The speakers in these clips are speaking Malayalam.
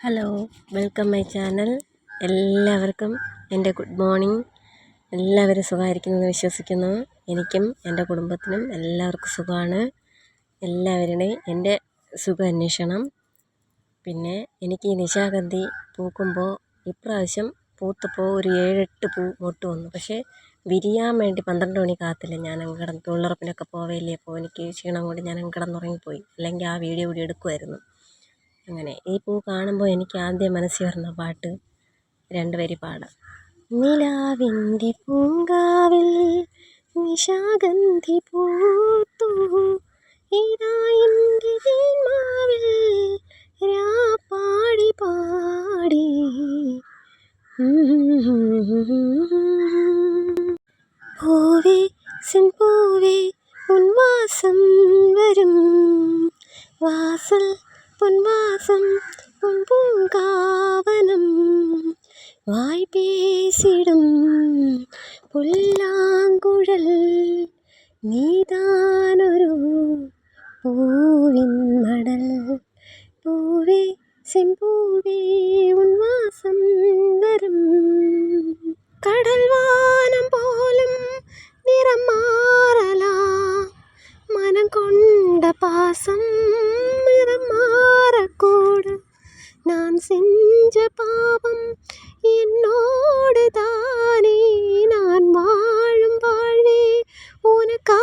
Hello welcome my channel. എല്ലാവർക്കും എന്റെ ഗുഡ് മോർണിംഗ്. എല്ലാവരും സുഖമായിരിക്കുമെന്ന് വിശ്വസിക്കുന്നു. എനിക്കും എന്റെ കുടുംബത്തിനും എല്ലാവർക്കും സുഖമാണ്. എല്ലാവരുടെയും എന്റെ സുഖം അന്വേഷണം പിന്നെ എനിക്ക് ഈ നിശാഗന്ധി പൂക്കുമ്പോൾ ഇപ്രാവശ്യം പൂത്തപ്പോൾ ഒരു ഏഴെട്ട് പൂ മൊട്ട് വന്നു. പക്ഷേ വിരിയാൻ വേണ്ടി പന്ത്രണ്ട് മണി കാത്തില്ല. ഞാൻ അങ്ങടം തൊഴിലുറപ്പിനൊക്കെ പോവേലേ അപ്പോൾ എനിക്ക് ക്ഷീണം കൊണ്ട് ഞാൻ അങ്ങ് കിടന്നുറങ്ങിപ്പോയി. അല്ലെങ്കിൽ ആ വീഡിയോ കൂടി എടുക്കുമായിരുന്നു. അങ്ങനെ. ഈ പൂ കാണുമ്പോൾ എനിക്ക് ആദ്യം മനസ്സിൽ വരുന്ന പാട്ട് രണ്ട് വരി പാടാം. നിലാവിന്റെ പൂങ്കാവിൽ നിശാഗന്ധി പൂത്തു. ഇതാ എന്റെ ജന്മാവിൽ രാപ്പാടി പാടി. പൂവേ സെൻപൂവേ ഉന്മാസം വരും. വാസൽ பொன்வாசம் பொன் பூங்காவனம் வாய் பேசிடும் புல்லாங்குழல் நீதானொரு பூவின் மடல். பூவே செம்பூவே உன் வாசம் வரும் செஞ்ச பாவம் என்னோடு தானே நான் வாழும் வாழ்வே உனக்காகத்தானே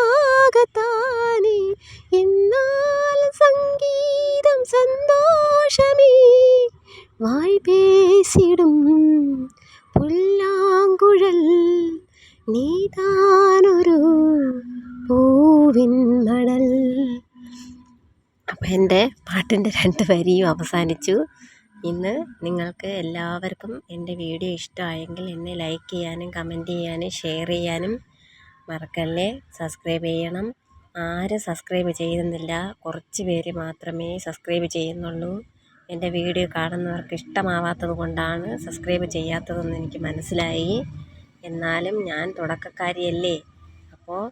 என்னால் சங்கீதம் சந்தோஷமே வாய் பேசிடும் പുല്ലാങ്കുഴൽ നീതാനൊരു പൂവിൻ മടൽ അപ്പം എൻ്റെ പാട്ടിൻ്റെ രണ്ട് വരിയും അവസാനിച്ചു ഇന്ന് നിങ്ങൾക്ക് എല്ലാവർക്കും എന്റെ വീഡിയോ ഇഷ്ടമായെങ്കിൽ എന്നെ ലൈക്ക് ചെയ്യാനും കമന്റ് ചെയ്യാനും ഷെയർ ചെയ്യാനും മറക്കല്ലേ? സബ്സ്ക്രൈബ് ചെയ്യണം. ആരും സബ്സ്ക്രൈബ് ചെയ്യുന്നില്ല. കുറച്ച് പേര് മാത്രമേ സബ്സ്ക്രൈബ് ചെയ്യുന്നുള്ളൂ. എന്റെ വീഡിയോ കാണുന്നവർക്ക് ഇഷ്ടമാവാത്തത് കൊണ്ടാണ് സബ്സ്ക്രൈബ് ചെയ്യാത്തതെന്ന് എനിക്ക് മനസ്സിലായി. എന്നാലും ഞാൻ തുടക്കക്കാരിയല്ലേ. അപ്പോൾ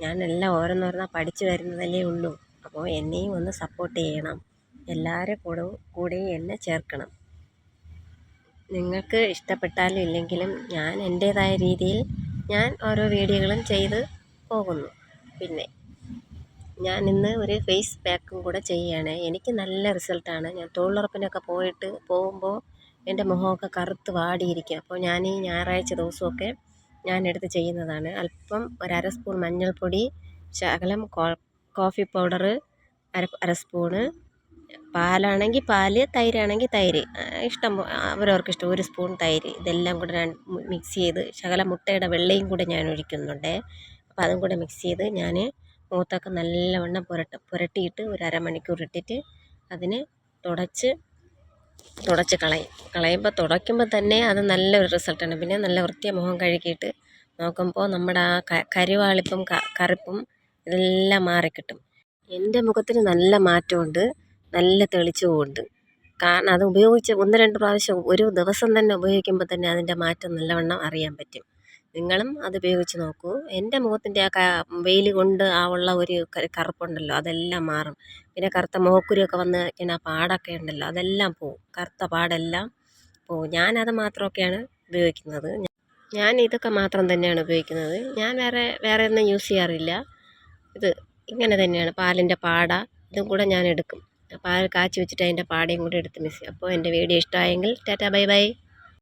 ഞാൻ എല്ലാം ഓരോന്നോരോന്നാണ് പഠിച്ചു വരുന്നതല്ലേ ഉള്ളൂ. അപ്പോൾ എന്നെയും ഒന്ന് സപ്പോർട്ട് ചെയ്യണം. എല്ലാവരും കൂടെ കൂടെയും എന്നെ ചേർക്കണം. നിങ്ങൾക്ക് ഇഷ്ടപ്പെട്ടാലും ഇല്ലെങ്കിലും ഞാൻ എന്റേതായ രീതിയിൽ ഞാൻ ഓരോ വീഡിയോകളും ചെയ്ത് പോകുന്നു. പിന്നെ ഞാൻ ഇന്ന് ഒരു ഫേസ് പാക്കും കൂടെ ചെയ്യുകയാണ്. എനിക്ക് നല്ല റിസൾട്ടാണ്. ഞാൻ തൊഴിലുറപ്പിനൊക്കെ പോയിട്ട് പോകുമ്പോൾ എന്റെ മുഖമൊക്കെ കറുത്ത് വാടിയിരിക്കും. അപ്പോൾ ഞാൻ ഈ ഞായറാഴ്ച ദിവസമൊക്കെ ഞാൻ എടുത്ത് ചെയ്യുന്നതാണ്. അല്പം ഒരു അര സ്പൂൺ മഞ്ഞൾപ്പൊടി ശകലം കോഫി പൗഡർ അര അര സ്പൂണ് പാലാണെങ്കിൽ പാൽ തൈരാണെങ്കിൽ തൈര്. ഇഷ്ടം അവരവർക്ക് ഇഷ്ടം. ഒരു സ്പൂൺ തൈര്. ഇതെല്ലാം കൂടെ മിക്സ് ചെയ്ത് ശകലം മുട്ടയുടെ വെള്ളയും കൂടെ ഞാൻ ഒഴിക്കുന്നുണ്ട്. അപ്പോൾ അതും കൂടെ മിക്സ് ചെയ്ത് ഞാൻ മുഖത്തൊക്കെ നല്ലവണ്ണം പുരട്ടും പുരട്ടിയിട്ട് ഒരു അരമണിക്കൂർ ഇട്ടിട്ട് അതിന് തുടച്ച് തുടച്ച് കളയും. കളയുമ്പോൾ തുടയ്ക്കുമ്പോൾ തന്നെ അത് നല്ലൊരു റിസൾട്ടാണ് പിന്നെ നല്ല വൃത്തിയ മുഖം കഴുകിയിട്ട് നോക്കുമ്പോൾ നമ്മുടെ ആ കരുവാളിപ്പും കറുപ്പും ഇതെല്ലാം മാറിക്കിട്ടും. എന്റെ മുഖത്തിന് നല്ല മാറ്റമുണ്ട്. നല്ല തെളിച്ചമുണ്ട് കാരണം അത് ഉപയോഗിച്ച് ഒന്ന് രണ്ട് പ്രാവശ്യം ഒരു ദിവസം തന്നെ ഉപയോഗിക്കുമ്പോൾ തന്നെ അതിന്റെ മാറ്റം നല്ലവണ്ണം അറിയാൻ പറ്റും. നിങ്ങളും അത് ഉപയോഗിച്ച് നോക്കൂ. എന്റെ മുഖത്തിന്റെ ആ വെയിൽ കൊണ്ട് ആ ഉള്ള ഒരു കറുപ്പുണ്ടല്ലോ അതെല്ലാം മാറും. പിന്നെ കറുത്ത മുഖക്കുരുവൊക്കെ വന്ന് ഇങ്ങനെ ആ പാടൊക്കെ ഉണ്ടല്ലോ അതെല്ലാം പോവും. കറുത്ത പാടെല്ലാം പോവും. ഞാനത് മാത്രമൊക്കെയാണ് ഉപയോഗിക്കുന്നത്. ഞാൻ ഇതൊക്കെ മാത്രം തന്നെയാണ് ഉപയോഗിക്കുന്നത്. ഞാൻ വേറെ വേറെ ഒന്നും യൂസ് ചെയ്യാറില്ല. ഇത് ഇങ്ങനെ തന്നെയാണ്. പാലിന്റെ പാട ഇതും കൂടെ ഞാൻ എടുക്കും. പാൽ കാച്ചി വെച്ചിട്ട് അതിന്റെ പാടയും കൂടെ എടുത്ത് മിക്സ് അപ്പോൾ എന്റെ വീഡിയോ ഇഷ്ടമായെങ്കിൽ ടാറ്റാ ബൈ ബൈ.